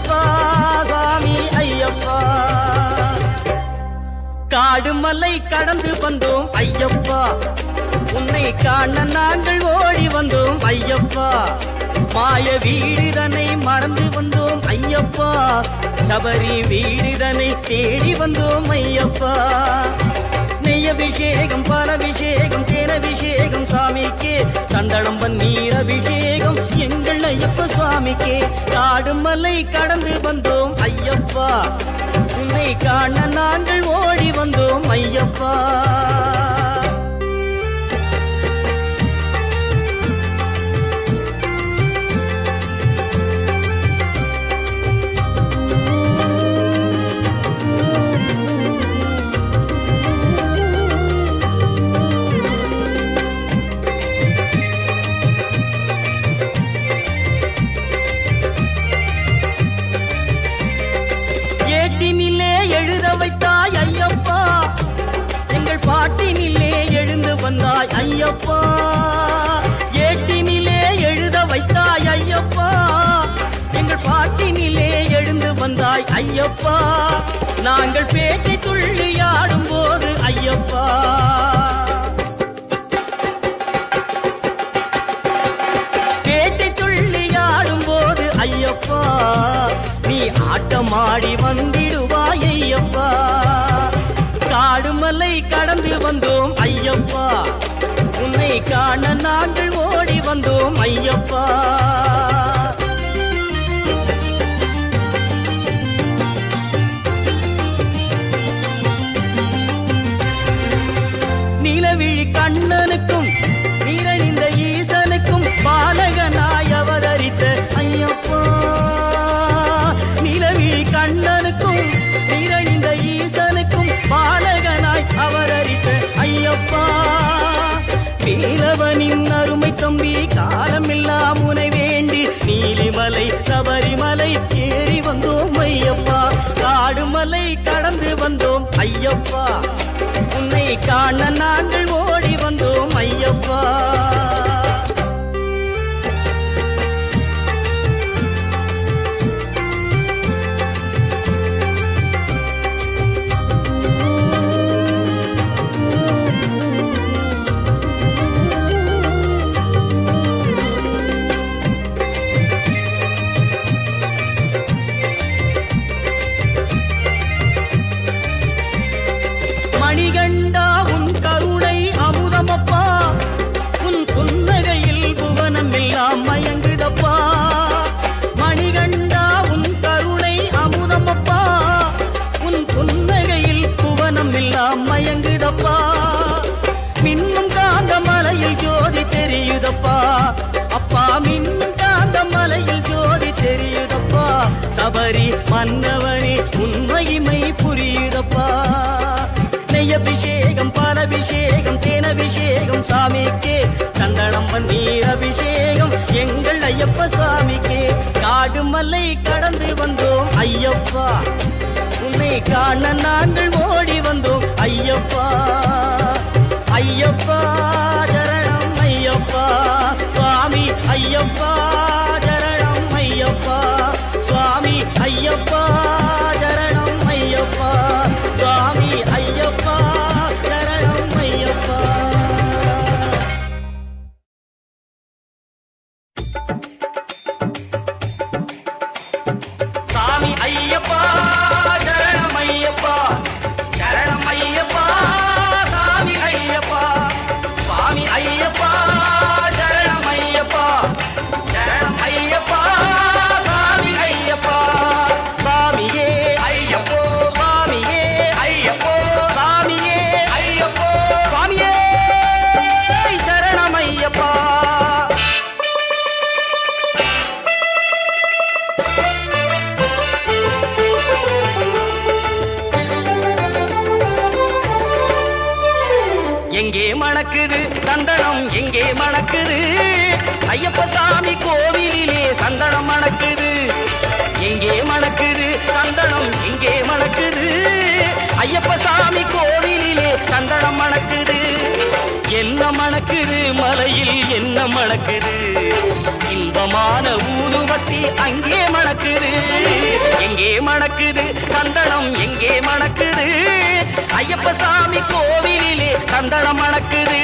ஐயப்பா சாமி ஐயப்பா. காடுமலை கடந்து வந்தோம் ஐயப்பா. உன்னை காண நாங்கள் ஓடி வந்தோம் ஐயப்பா. மாய வீடுதனை மறந்து வந்தோம் ஐயப்பா. சபரி வீடுதனை தேடி வந்தோம் ஐயப்பா. நெய்யபிஷேகம் பாலபிஷேகம் தேனபிஷேகம் சாமிக்கே சந்தனம் பன்னீர் அபிஷேகம் எங்கள் ஐயப்ப சுவாமிக்கே. காடு மலை கடந்து வந்தோம் ஐயப்பா. உன்னை காண நாங்கள் ஓடி வந்தோம் ஐயப்பா. ஐயப்பா நாங்கள் பேட்டை துள்ளி ஆடும் போது ஐயப்பா. பேட்டை துள்ளி ஆடும் போது ஐயப்பா நீ ஆட்டமாடி வந்திடுவாய் ஐயப்பா. காடுமலை கடந்து வந்தோம் ஐயப்பா. உன்னை காண நாங்கள் ஓடி வந்தோம் ஐயப்பா. அருமை தம்பி காலமெல்லாம் உனை வேண்டி நீலிமலை சபரிமலை ஏறி வந்தோம் ஐயப்பா. காடுமலை கடந்து வந்தோம் ஐயப்பா. உன்னை காண நாங்கள் ஓடி வந்தோம் ஐயப்பா. பாலபிஷேகம் தேனபிஷேகம் சாமிக்கே. சந்தனம் நீர் அபிஷேகம் எங்கள் ஐயப்ப சாமிக்கே. காடு மலை கடந்து வந்தோம் ஐயப்பா. உன்னை காண நாங்கள் ஓடி வந்தோம் ஐயப்பா. ஐயப்பா சரணம் ஐயப்பா. சுவாமி ஐயப்பா. மணக்குது சந்தனம் எங்கே மணக்குது. ஐயப்ப சாமி கோவிலிலே சந்தனம் மணக்குது. எங்கே மணக்குது சந்தனம் எங்கே மணக்குது மணக்குது. என்ன மணக்குது? மலையில் என்ன மணக்குது? இன்பமான ஊதுவட்டி அங்கே மணக்குது. எங்கே மணக்குது? சந்தனம் எங்கே மணக்குது? ஐயப்ப சாமி கோவிலிலே சந்தனம் மணக்குது.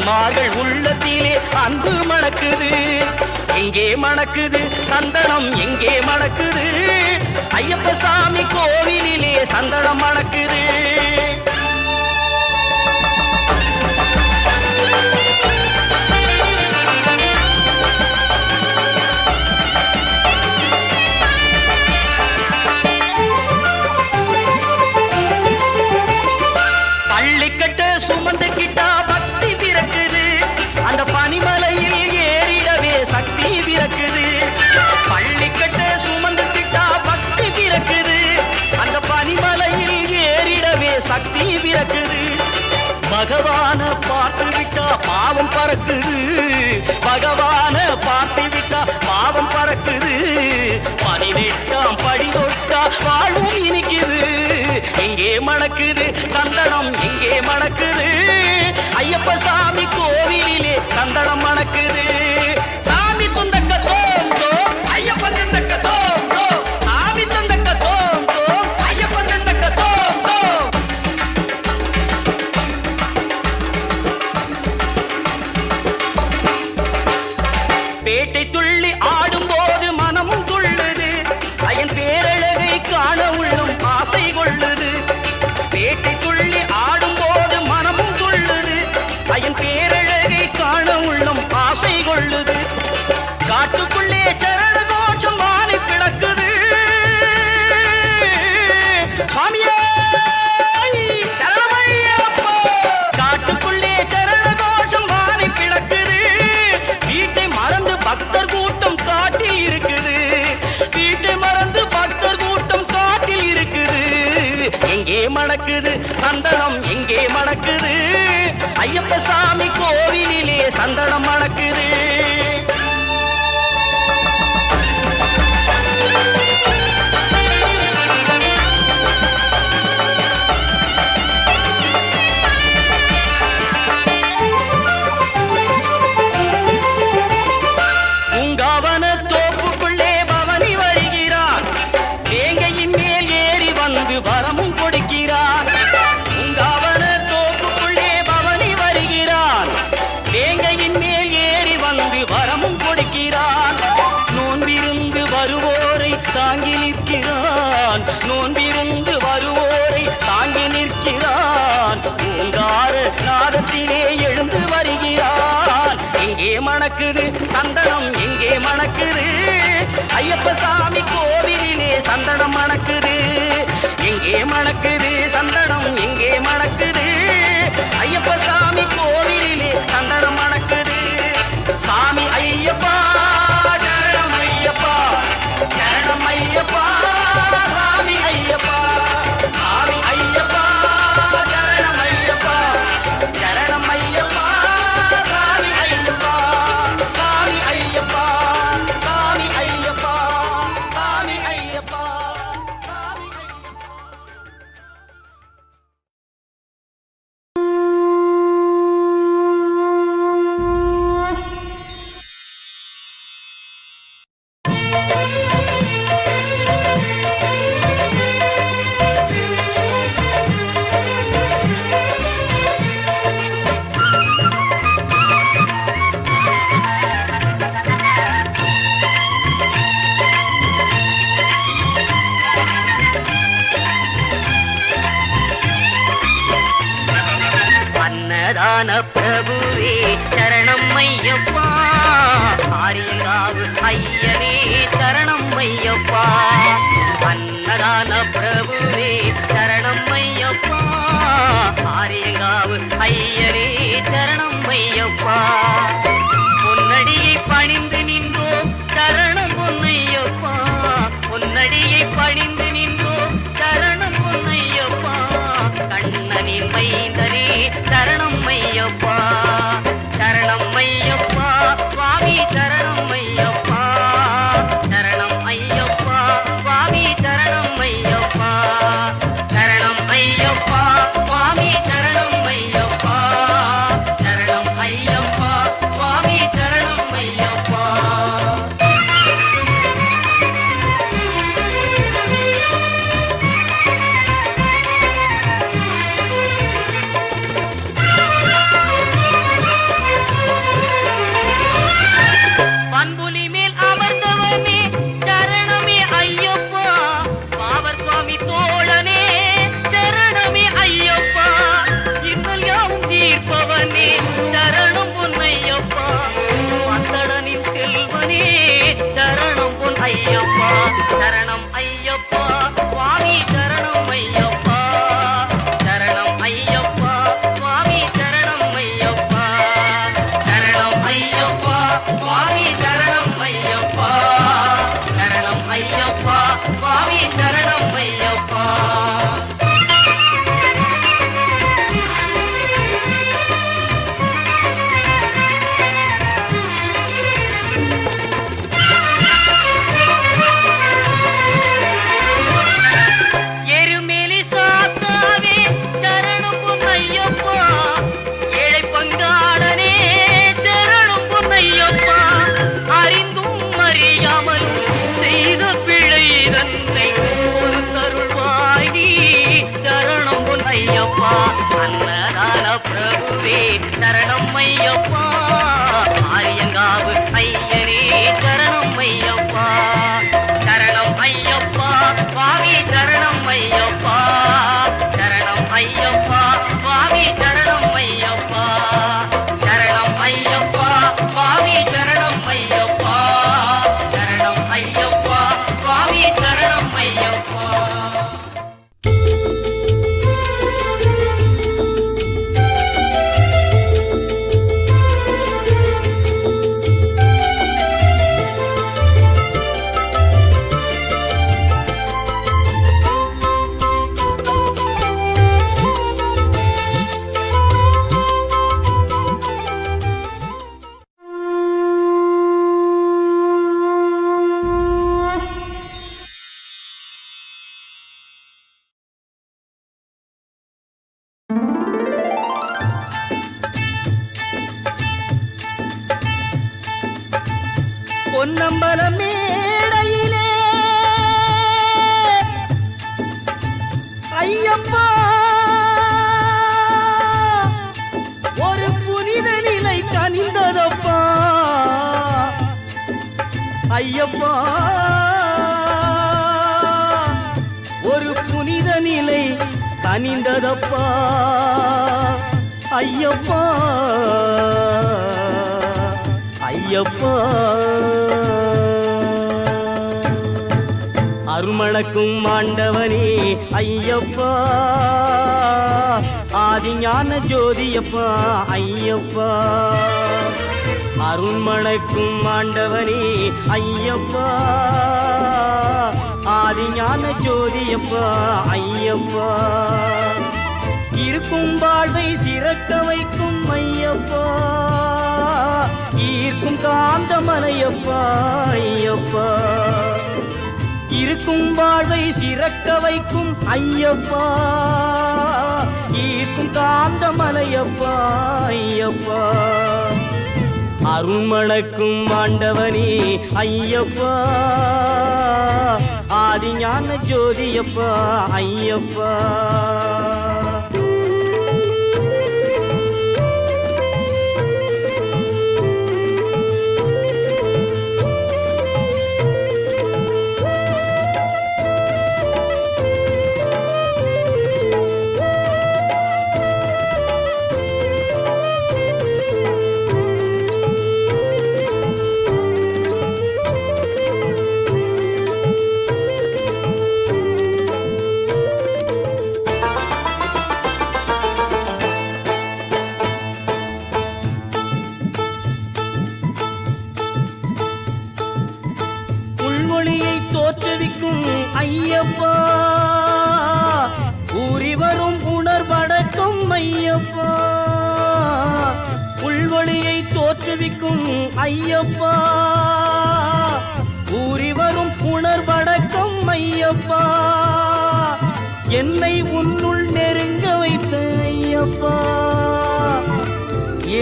அன்னார்கள் உள்ளத்திலே அன்பு மணக்குது. எங்கே மணக்குது சந்தனம் எங்கே மணக்குது. ஐயப்ப சாமி கோவிலிலே சந்தனம் மணக்குது. இங்கே மணக்குது சந்தனம் இங்கே மணக்குது. ஐயப்ப சாமி கோவிலிலே சந்தனம் அங்கே மணக்குது. ஐயப்ப சாமி கோவிலிலே சந்தனம் மணக்குது. அருள்மணக்கும் ஆண்டவனே ஐயப்பா. ஆதிஞான ஜோதியப்பா ஐயப்பா. அருள்மணக்கும் ஆண்டவனே ஐயப்பா. ஆதிஞான ஜோதியப்பா ஐயப்பா. இருக்கும் வாழ்வை சிறக்க வைக்கும் ஐயப்பா. ஈர்க்கும் காந்த மலையப்பா ஐயப்பா. இருக்கும் வாழ்வை சிறக்க வைக்கும் ஐயப்பா ஈர்க்கும் காந்த மலையப்பா ஐயப்பா. அருள்மணக்கும் ஆண்டவனே ஐயப்பா. ஆதிஞான ஜோதியப்பா ஐயப்பா.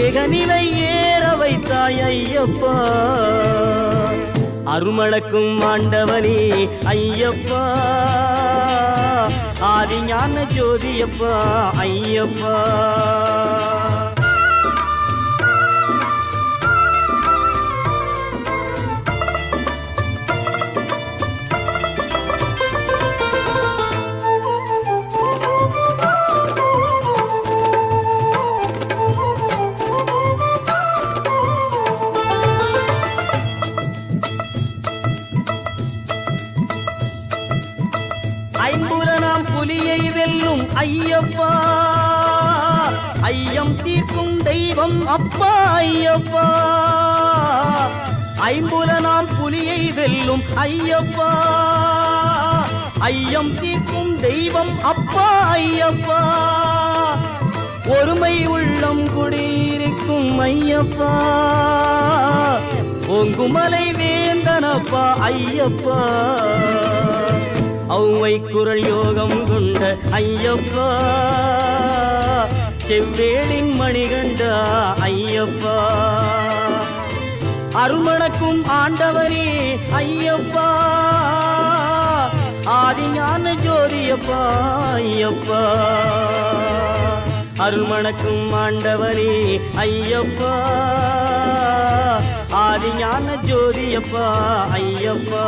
ஏகநிலை ஏற வைத்தாய் ஐயப்பா அருமளக்கும் ஆண்டவனே ஐயப்பா. ஆதிஞான ஜோதியப்பா ஐயப்பா. ஐயப்பா ஐயம் தீர்க்கும் தெய்வம் அப்பா ஐயப்பா. ஐம்புல நாம் புலியை வெல்லும் ஐயப்பா. ஐயம் தீர்க்கும் தெய்வம் அப்பா ஐயப்பா. ஒருமை உள்ளம் குடியிருக்கும் ஐயப்பா. ஓங்குமலை வேந்தனப்பா ஐயப்பா. ஔவை குரல் யோகம் கொண்ட ஐயப்பா. செவ்வேளின் மணிகண்டா ஐயப்பா. அருமணக்கும் ஆண்டவரே ஐயப்பா. ஆதிஞான ஜோதியப்பா ஐயப்பா. அருமணக்கும் ஆண்டவரே ஐயப்பா. ஆதிஞான ஜோதியப்பா ஐயப்பா.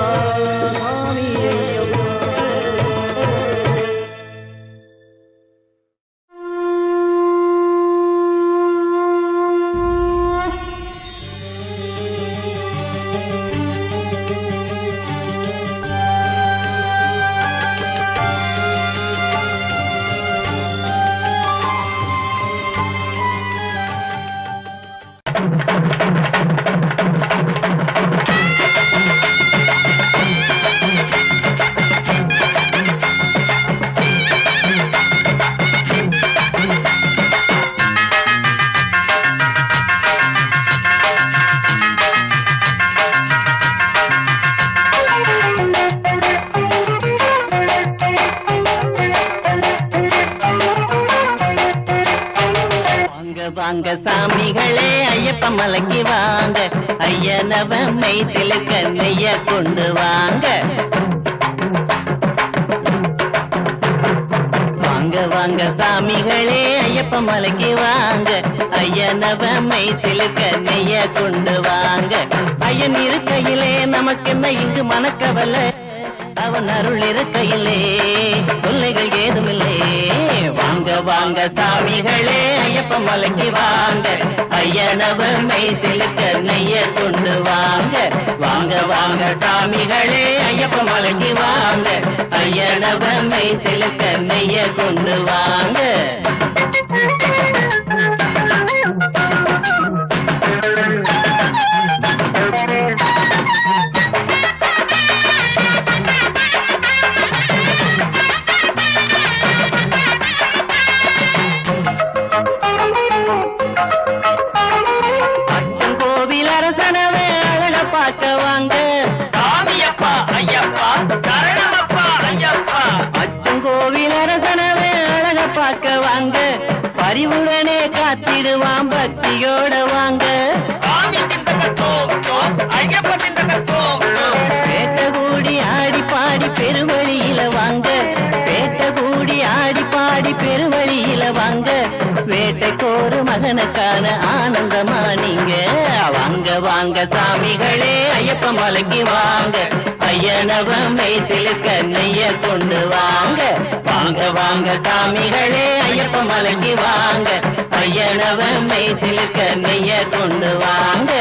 வாங்க. சாமிகளே ஐயப்ப மலைக்கு வாங்க. ஐயனவ மெய் கண்ணைய கொண்டு வாங்க. வாங்க வாங்க. சாமிகளே ஐயப்ப மலைக்கு வாங்க. ஐயனவ மெய் கண்ணைய கொண்டு வாங்க. ஐயன் இருக்கையிலே நமக்கு என்ன இங்கு மனக்கவலை? அவன் அருள் இருக்கையிலே தொல்லைகள் ஏதுமில்லை. வாங்க வாங்க சாமிகளே ஐயப்ப மலைக்கு வாங்க. ஐயனவ மை சிலுக்க நெய்ய கொண்டு வாங்க. வாங்க வாங்க சாமிகளே ஐயப்ப மலைக்கு வாங்க. ஐயனவ மை சிலுக்க நெய்ய கொண்டு வாங்க. மகனுக்கான ஆனந்தமா நீங்க வாங்க வாங்க சாமிகளே ஐயப்ப மலைக்கு வாங்க. ஐயனவ மெய்சிலுக்க நெய்ய கொண்டு வாங்க. வாங்க வாங்க சாமிகளே ஐயப்ப மலைக்கு வாங்க. ஐயனவ மெய்சிலுக்க நெய்ய கொண்டு வாங்க.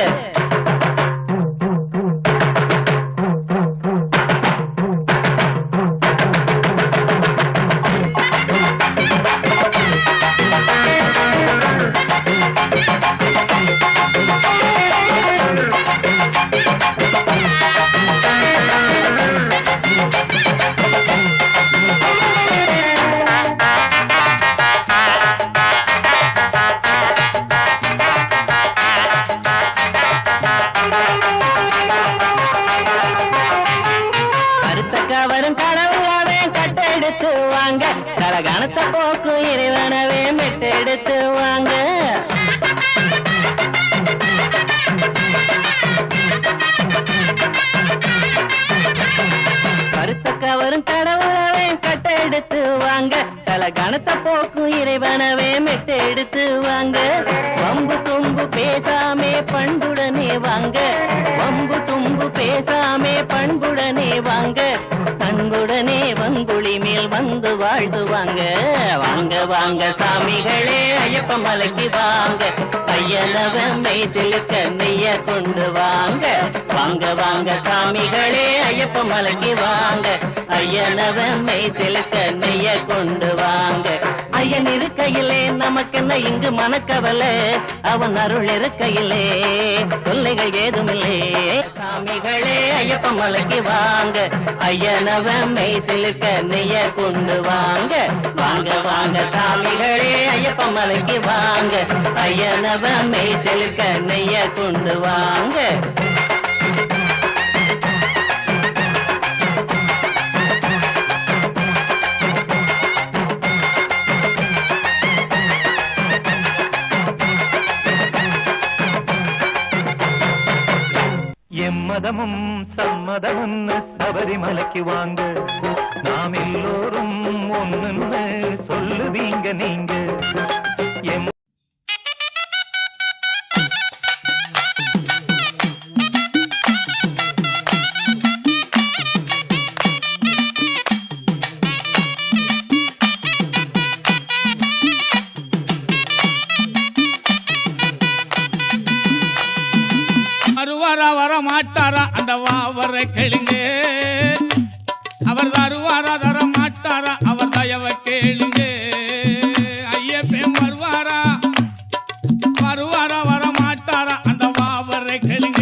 கனவே இறைவனவே மெட்டெடுத்து வாங்க. வம்பு தும்பு பேசாமே பண்புடனே வாங்க. வம்பு தும்பு பேசாமே பண்புடனே வாங்க. அன்புடனே வங்குழி மேல் வந்து வாழ்த்துவாங்க வாங்க வாங்க சாமிகளே ஐயப்ப மலைக்கு வாங்க. ஐயனவ மெய்திலுக்க நெய்ய கொண்டு வாங்க வாங்க வாங்க சாமிகளே ஐயப்ப மலைக்கு வாங்க. ஐயனவ மெய்திலுக்க நெய்ய கொண்டு வாங்க ஐயன் இருக்கையிலே நமக்கென்ன இங்கு மனக்கவலை? அவன் அருள் இருக்கையிலே தொல்லைகள் ஏதுமில்லை. சாமிகளே ஐயப்ப மலைக்கு வாங்க. அவன் மெய்சிலுக்க நீய கொண்டு வாங்க. வாங்க வாங்க சாமிகளே ஐயப்பன் மலைக்கு வாங்க. ஐயனவன் மெய்சிலுக்க நீய கொண்டு வாங்க. எம்மதமும் சம்மதமும் சபரிமலைக்கு வாங்க. நாம் எல்லோரும் ஒண்ணுன்னு சொல்லுவீங்க நீங்க. வர மாட்டாரா அந்த வாவரை கெளிங்கே. खेलेंगे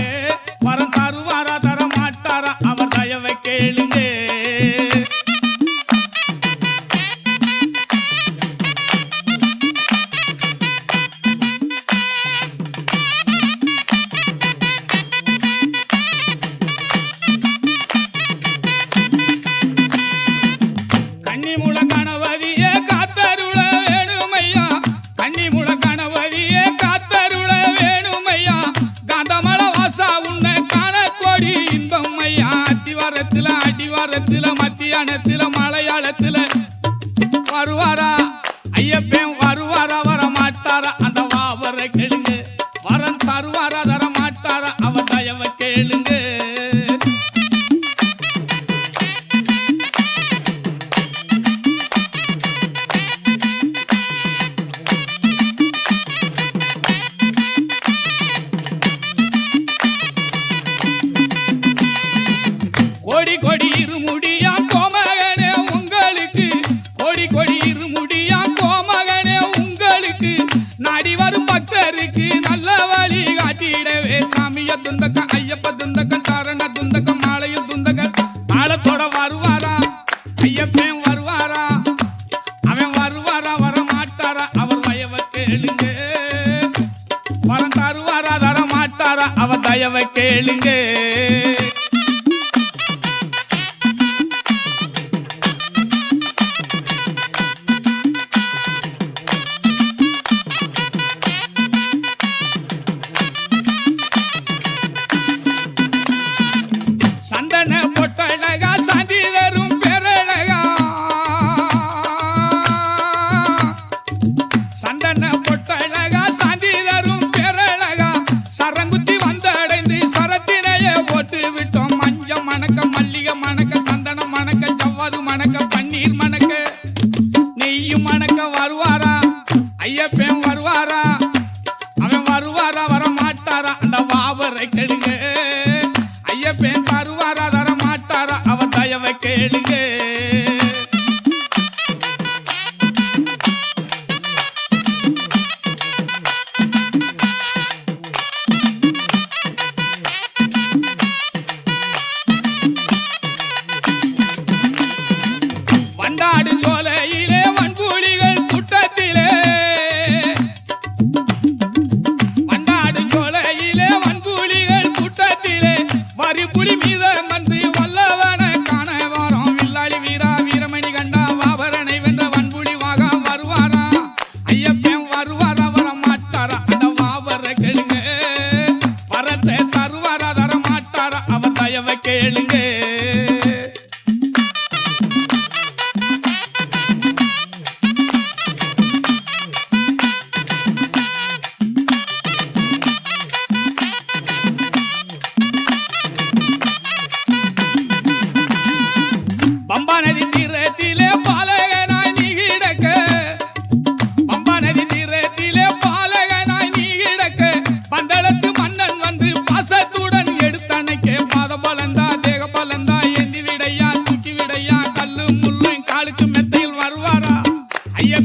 Aí é